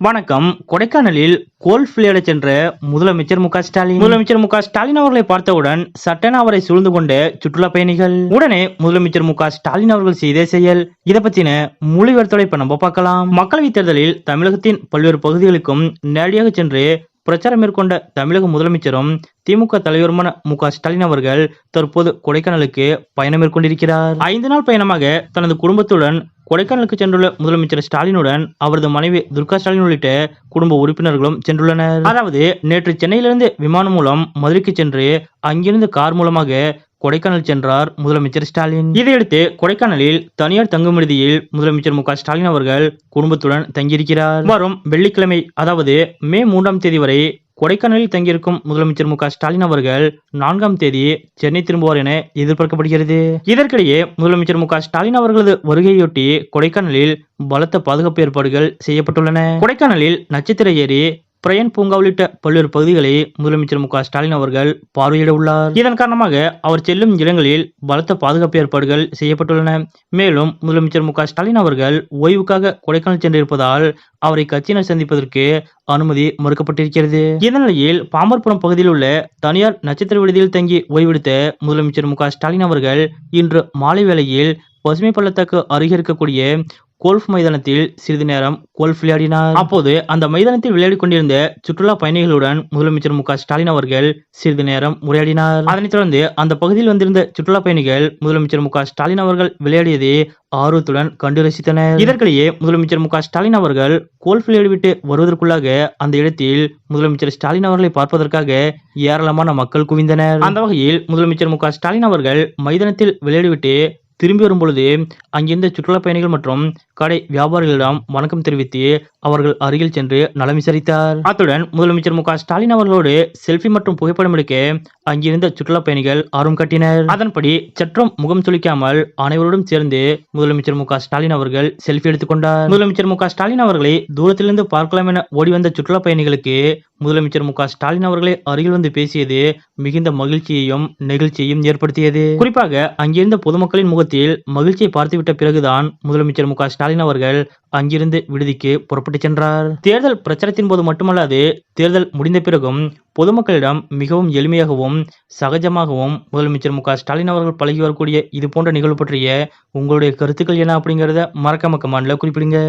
வணக்கம். கொடைக்கானலில் கோல்ஃப் விளையாட சென்ற முதலமைச்சர் மு ஸ்டாலின். முதலமைச்சர் மு ஸ்டாலின் அவர்களை பார்த்தவுடன் சட்டென அவரை சூழ்ந்து கொண்ட சுற்றுலா பயணிகள். உடனே முதலமைச்சர் மு ஸ்டாலின் அவர்கள் செய்த செயல். இதை பத்தின முழு விவரத்தோட இப்ப நம்ம பார்க்கலாம். மக்களவைத் தேர்தலில் தமிழகத்தின் பல்வேறு பகுதிகளுக்கும் நேரடியாக சென்று பிரச்சாரம் மேற்கொண்ட தமிழக முதலமைச்சரும் திமுக தலைவருமான மு ஸ்டாலின் அவர்கள் தற்போது கொடைக்கானலுக்கு பயணம் மேற்கொண்டிருக்கிறார். ஐந்து நாள் பயணமாக தனது குடும்பத்துடன் கொடைக்கானலுக்கு சென்றுள்ள முதலமைச்சர் ஸ்டாலினுடன் அவரது மனைவி துர்கா ஸ்டாலின் உள்ளிட்ட குடும்ப உறுப்பினர்களும் சென்றுள்ளனர். அதாவது நேற்று சென்னையிலிருந்து விமானம் மூலம் மதுரைக்கு சென்று அங்கிருந்து கார் மூலமாக கொடைக்கானல் சென்றார் முதலமைச்சர் ஸ்டாலின். இதையடுத்து கொடைக்கானலில் தனியார் தங்கும் விடுதியில் முதலமைச்சர் மு ஸ்டாலின் அவர்கள் குடும்பத்துடன் தங்கியிருக்கிறார். வரும் வெள்ளிக்கிழமை அதாவது மே மூன்றாம் தேதி வரை கொடைக்கானலில் தங்கியிருக்கும் முதலமைச்சர் மு ஸ்டாலின் அவர்கள் நான்காம் தேதி சென்னை திரும்புவார் என எதிர்பார்க்கப்படுகிறது. இதற்கிடையே முதலமைச்சர் மு ஸ்டாலின் அவர்களது வருகையொட்டி கொடைக்கானலில் பலத்த பாதுகாப்பு ஏற்பாடுகள் செய்யப்பட்டுள்ளன. கொடைக்கானலில் நட்சத்திர ஏரி பிரயன் பூங்கா உள்ளிட்ட பல்வேறு பகுதிகளை முதலமைச்சர் மு க ஸ்டாலின் அவர்கள் பார்வையிட உள்ளார். இதன் காரணமாக அவர் செல்லும் இடங்களில் பலத்த பாதுகாப்பு ஏற்பாடுகள் செய்யப்பட்டுள்ளன. மேலும் முதலமைச்சர் மு ஸ்டாலின் அவர்கள் ஓய்வுக்காக கொடைக்கானல் சென்றிருப்பதால் அவரை கட்சியினர் சந்திப்பதற்கு அனுமதி மறுக்கப்பட்டிருக்கிறது. இந்த நிலையில் பாம்பர்புரம் பகுதியில் உள்ள தனியார் நட்சத்திர விடுதியில் தங்கி ஓய்வெடுத்த முதலமைச்சர் மு ஸ்டாலின் அவர்கள் இன்று மாலை வேளையில் பசுமை பள்ளத்தாக்கு அருகே இருக்கக்கூடிய கோல்ஃப் மைதானத்தில் சிறிது நேரம் கோல்ஃப் விளையாடினார். அப்போது அந்த மைதானத்தில் விளையாடிக் கொண்டிருந்த சுற்றுலா பயணிகளுடன் முதலமைச்சர் மு ஸ்டாலின் அவர்கள் சிறிது நேரம் உரையாடினார். அதனைத் தொடர்ந்து அந்த பகுதியில் வந்திருந்த சுற்றுலா பயணிகள் முதலமைச்சர் மு ஸ்டாலின் அவர்கள் விளையாடியதை ஆர்வத்துடன் கண்டு ரசித்தனர். இதற்கிடையே முதலமைச்சர் மு ஸ்டாலின் அவர்கள் கோல்ஃப் விளையாடிவிட்டு வருவதற்குள்ளாக அந்த இடத்தில் முதலமைச்சர் ஸ்டாலின் அவர்களை பார்ப்பதற்காக ஏராளமான மக்கள் குவிந்தனர். அந்த வகையில் முதலமைச்சர் மு ஸ்டாலின் அவர்கள் மைதானத்தில் விளையாடிவிட்டு திரும்பி வரும்பொழுது அங்கிருந்த சுற்றுலா பயணிகள் மற்றும் கடை வியாபாரிகளிடம் வணக்கம் தெரிவித்து அவர்கள் அருகில் சென்று நலம் விசாரித்தார். அத்துடன் முதலமைச்சர் மு ஸ்டாலின் அவர்களோடு செல்ஃபி மற்றும் புகைப்படம் எடுக்க அங்கிருந்த சுற்றுலா பயணிகள் ஆர்வம் காட்டினர். அதன்படி சற்றும் முகம் சுளிக்காமல் அனைவரோடும் சேர்ந்து முதலமைச்சர் மு ஸ்டாலின் அவர்கள் செல்ஃபி எடுத்துக்கொண்டார் முதலமைச்சர் மு ஸ்டாலின் அவர்களை தூரத்திலிருந்து பார்க்கலாம் என ஓடி வந்த சுற்றுலா பயணிகளுக்கு முதலமைச்சர் மு ஸ்டாலின் அவர்களை அருகில் வந்து பேசியது மிகுந்த மகிழ்ச்சியையும் நெகிழ்ச்சியையும் ஏற்படுத்தியது. குறிப்பாக அங்கிருந்த பொதுமக்களின் முகத்தில் மகிழ்ச்சியை பார்த்துவிட்ட பிறகுதான் முதலமைச்சர் மு ஸ்டாலின் அவர்கள் அங்கிருந்து விடுதிக்கு புறப்பட்டு சென்றார். தேர்தல் பிரச்சாரத்தின் போது மட்டுமல்லாது தேர்தல் முடிந்த பிறகும் பொதுமக்களிடம் மிகவும் எளிமையாகவும் சகஜமாகவும் முதலமைச்சர் மு ஸ்டாலின் அவர்கள் பழகி வரக்கூடிய இது போன்ற நிகழ்வு பற்றிய உங்களுடைய கருத்துக்கள் என்ன அப்படிங்கறத மறக்காம கமெண்ட்ல குறிப்பிடுங்க.